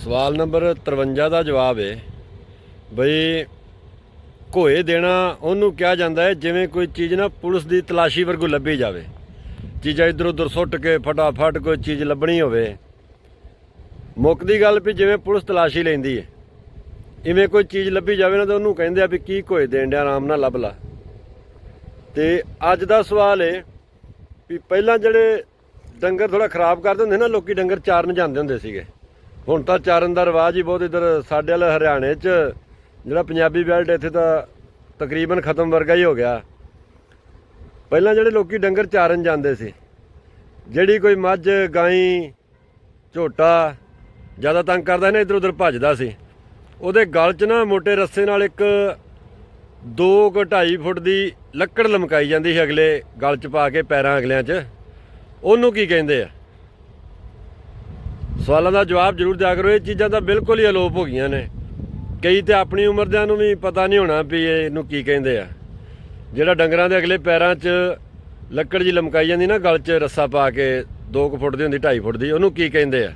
ਸਵਾਲ ਨੰਬਰ 53 ਦਾ ਜਵਾਬ ਹੈ ਬਈ ਘੋਏ ਦੇਣਾ ਉਹਨੂੰ ਕਿਹਾ ਜਾਂਦਾ ਹੈ ਜਿਵੇਂ ਕੋਈ ਚੀਜ਼ ਨਾ ਪੁਲਿਸ ਦੀ ਤਲਾਸ਼ੀ ਵਰਗੂ ਲੱਭੀ ਜਾਵੇ। ਚੀਜ਼ਾਂ ਇਧਰ ਉਧਰ ਸੁੱਟ ਕੇ ਫਟਾਫਟ ਕੋਈ ਚੀਜ਼ ਲੱਭਣੀ ਹੋਵੇ। ਮੁੱਕਦੀ ਗੱਲ ਵੀ ਜਿਵੇਂ ਪੁਲਿਸ ਤਲਾਸ਼ੀ ਲੈਂਦੀ ਹੈ ਇਵੇਂ ਕੋਈ ਚੀਜ਼ ਲੱਭੀ ਜਾਵੇ ਨਾ ਤਾਂ ਉਹਨੂੰ ਕਹਿੰਦੇ ਆ ਵੀ ਕੀ ਘੋਏ ਦੇਣ ਡਿਆ, ਆਰਾਮ ਨਾਲ ਲੱਭ ਲਾ। ਤੇ ਅੱਜ ਦਾ ਸਵਾਲ ਹੈ ਵੀ ਪਹਿਲਾਂ ਜਿਹੜੇ ਡੰਗਰ ਥੋੜਾ ਖਰਾਬ ਕਰਦੇ ਹੁੰਦੇ ਨਾ, ਲੋਕੀ ਡੰਗਰ ਚਾਰਨ ਜਾਂਦੇ ਹੁੰਦੇ ਸੀਗੇ। ਹੁਣ ਤਾਂ ਚਾਰਨ ਦਾ ਰਿਵਾਜ ਹੀ ਬਹੁਤ ਇਧਰ ਸਾਡੇ ਵਾਲੇ ਹਰਿਆਣੇ 'ਚ, ਜਿਹੜਾ ਪੰਜਾਬੀ ਬੈਲਟ ਇੱਥੇ ਤਾਂ ਤਕਰੀਬਨ ਖਤਮ ਵਰਗਾ ਹੀ ਹੋ ਗਿਆ। ਪਹਿਲਾਂ ਜਿਹੜੇ ਲੋਕੀ ਡੰਗਰ ਚਾਰਨ ਜਾਂਦੇ ਸੀ, ਜਿਹੜੀ ਕੋਈ ਮੱਝ, ਗਾਈ, ਝੋਟਾ ਜ਼ਿਆਦਾ ਤੰਗ ਕਰਦਾ ਨਾ, ਇਧਰ ਉਧਰ ਭੱਜਦਾ ਸੀ। ਉਹਦੇ ਗਲ 'ਚ ਨਾ ਮੋਟੇ ਰੱਸੇ ਨਾਲ ਇੱਕ 2 ਕੁ 2.5 ਫੁੱਟ ਦੀ ਲੱਕੜ ਲਮਕਾਈ ਜਾਂਦੀ ਸੀ ਅਗਲੇ ਗਲ 'ਚ ਪਾ ਕੇ ਪੈਰਾਂ ਅਗਲਿਆਂ 'ਚ। ਉਹਨੂੰ ਕੀ ਕਹਿੰਦੇ ਆ? ਸਵਾਲਾਂ ਦਾ ਜਵਾਬ ਜ਼ਰੂਰ ਦਿਆ ਕਰੋ, ਇਹ ਚੀਜ਼ਾਂ ਤਾਂ ਬਿਲਕੁਲ ਹੀ ਅਲੋਪ ਹੋ ਗਈਆਂ ਨੇ। ਕਈ ਤੇ ਆਪਣੀ ਉਮਰ ਦਿਆਂ ਨੂੰ ਵੀ ਪਤਾ ਨਹੀਂ ਹੋਣਾ ਵੀ ਇਹਨੂੰ ਕੀ ਕਹਿੰਦੇ ਆ। ਜਿਹੜਾ ਡੰਗਰਾਂ ਦੇ ਅਗਲੇ ਪੈਰਾਂ 'ਚ ਲੱਕੜ ਜੀ ਲਮਕਾਈ ਜਾਂਦੀ ਨਾ, ਗਲ 'ਚ ਰੱਸਾ ਪਾ ਕੇ 2 ਫੁੱਟ ਦੀ ਹੁੰਦੀ 2.5 ਫੁੱਟ ਦੀ, ਉਹਨੂੰ ਕੀ ਕਹਿੰਦੇ ਆ?